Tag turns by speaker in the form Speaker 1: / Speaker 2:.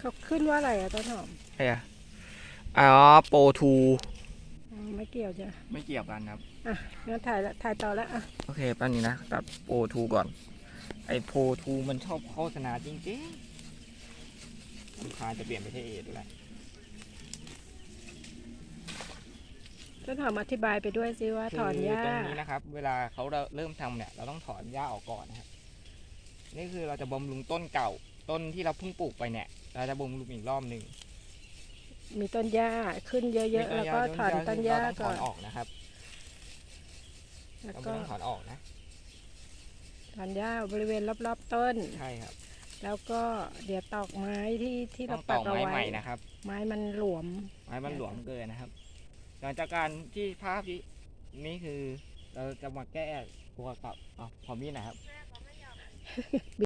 Speaker 1: เขาขึ้นว่าอะไรอะต้นหอม
Speaker 2: ใช่อะอ๋อโปรทู
Speaker 1: อ๋อไม่เกี่ยวจ้ะ
Speaker 2: ไม่เกี่ยวกันครับ
Speaker 1: อะงั้นถ่ายละถ่ายต่อแล้วอะ
Speaker 2: โอเคแป๊บนี้นะ ตัดโปรทูก่อน ไอโปรทูมันชอบโฆษณาจริงๆลูกค้าจะเปลี่ยนไปที่เอดแล้ว
Speaker 1: ต้นหอมอธิบายไปด้วยสิว่าถอนหญ้า
Speaker 2: คือตรงนี้นะครับ เวลาเขาเริ่มทำเนี่ย เราต้องถอนหญ้าออกก่อนนะครับ นี่คือเราจะบำรุงต้นเก่า ต้นที่เราเพิ่งปลูกไปเนี่ย เราจะบำรุงอีกรอบหนึ่ง
Speaker 1: มีต้นหญ้าขึ้นเยอะๆแล้วก็ถอนต้นหญ้า
Speaker 2: เราต้องถ
Speaker 1: ก่อ
Speaker 2: อนนออกนะครับ
Speaker 1: แล้ว
Speaker 2: เรา
Speaker 1: ก็
Speaker 2: ไม่ต้องถอนออกนะ
Speaker 1: ถอนหญ้าบริเวณรอบๆต้น
Speaker 2: ใช่ครับ
Speaker 1: แล้วก็เดี๋ยวตอกไม้ที่ที่
Speaker 2: ต้
Speaker 1: เรา
Speaker 2: อง
Speaker 1: ปั
Speaker 2: ต่
Speaker 1: ก
Speaker 2: อ
Speaker 1: เอา
Speaker 2: ไม้
Speaker 1: ไว้
Speaker 2: ใหม่นะครับ
Speaker 1: ไม้มันหลวม
Speaker 2: ไม้มันหลวมเกินนะครับ หลังจากการที่ภาพที่นี่คือเราจะมาแก้ตัวกับอ๋อขอมีดหนะครับ